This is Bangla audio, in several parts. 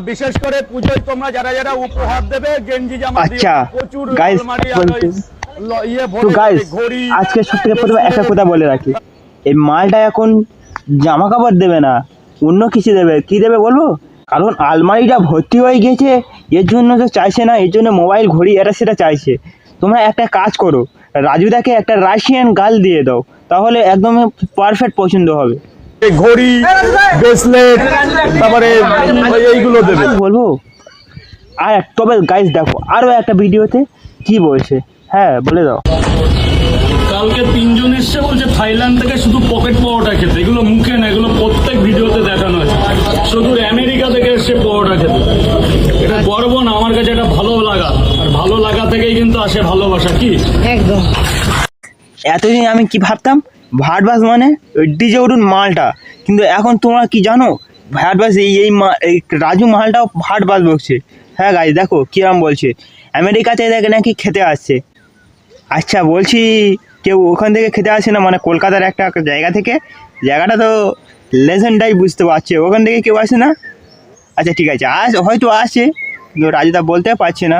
বিশেষ করে পুজোয় তোমরা যারা যারা উপহার দেবে গেঞ্জি জামা। আচ্ছা, প্রচুর ল- ইয়ে তো গাইস আজকে সব থেকে প্রথমে একটা কথা বলে রাখি। এই মালটা এখন জামা কাপড় দেবে না অন্য কিছু দেবে। কি দেবে বলব? কারণ আলমারিটা ভর্তি হয়ে গেছে এর জন্য তো চাইছে না এর জন্য মোবাইল ঘড়ি এটা সেটা চাইছে। তোমরা একটা কাজ করো রাজুদাকে একটা রাশিয়ান গাল দিয়ে দাও তাহলে একদম পারফেক্ট পছন্দ হবে। ঘড়ি ব্রেসলেট তারপরে এইগুলো দেবে। আর বলব আর তবে গাইস দেখো আরও একটা ভিডিওতে কি বলছে? হ্যাঁ বলে দাও। কালকে তিনজন এসছে বলছে থাইল্যান্ড থেকে শুধু পকেট পাওয়াটা খেতে। এগুলো মুখে না এগুলো প্রত্যেক ভিডিওতে দেখানো হয়েছে শুধু আমেরিকা থেকে এসছে পাওয়াটা খেতে। এটা গর্ব না আমার কাছে এটা ভালো লাগা। আর ভালো লাগা থেকেই কিন্তু আসে ভালোবাসা কি? একদম। এতদিন আমি কি ভাবতাম? ভাটবাস মানে ডিজে উঠুন মালটা। কিন্তু এখন তোমরা কি জানো? ভাটবাস এই এই এই রাজু মালটাও ভাটবাস বকছে। হ্যাঁ গাই দেখো কিরম বলছে। আমেরিকাতে দেখে নাকি খেতে আসছে। আচ্ছা বলছি কেউ ওখান থেকে খেতে আসে না? মানে কলকাতার একটা জায়গা থেকে। জায়গাটা তো লেজেন্ডাই বুঝতে পারছে। ওখান থেকে কেউ আসে না? আচ্ছা ঠিক আছে। আস হয়তো আসে কিন্তু রাজুদা বলতে পারছে না।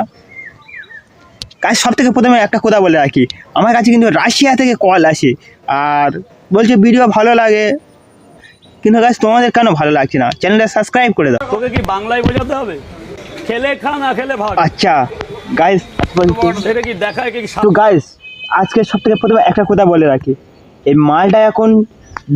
কাজ সব থেকে প্রথমে একটা কথা বলে রাখি। আমার কাছে কিন্তু রাশিয়া থেকে কল আসে। আর বলছে ভিডিও ভালো লাগে। কিন্তু গাছ তোমাদের কেন ভালো লাগছে না? চ্যানেলটা সাবস্ক্রাইব করে দাও। তোকে কি বাংলায় বোঝাতে হবে? খেলে খা না খেলে ভাগ। আচ্ছা গাইস এটা কি দেখায় কি তো গাইস আজকে সব থেকে প্রথমে একটা কথা বলে রাখি। এই মালটা এখন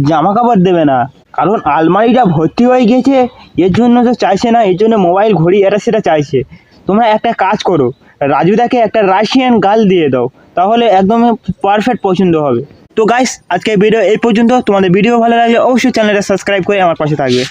জামা কাপড় দেবে না। কারণ আলমারিটা ভর্তি হয়ে গেছে এর জন্য তো চাইছে না এর জন্য মোবাইল ঘড়ি এটা সেটা চাইছে। তোমরা একটা কাজ করো রাজুদাকে একটা রাশিয়ান গাল দিয়ে দাও তাহলে একদম পারফেক্ট পছন্দ হবে। তো গাইস আজকে ভিডিও এই পর্যন্ত। তোমাদের ভিডিও ভালো লাগলে অবশ্যই চ্যানেলটা সাবস্ক্রাইব করে আমার পাশে থাকবে।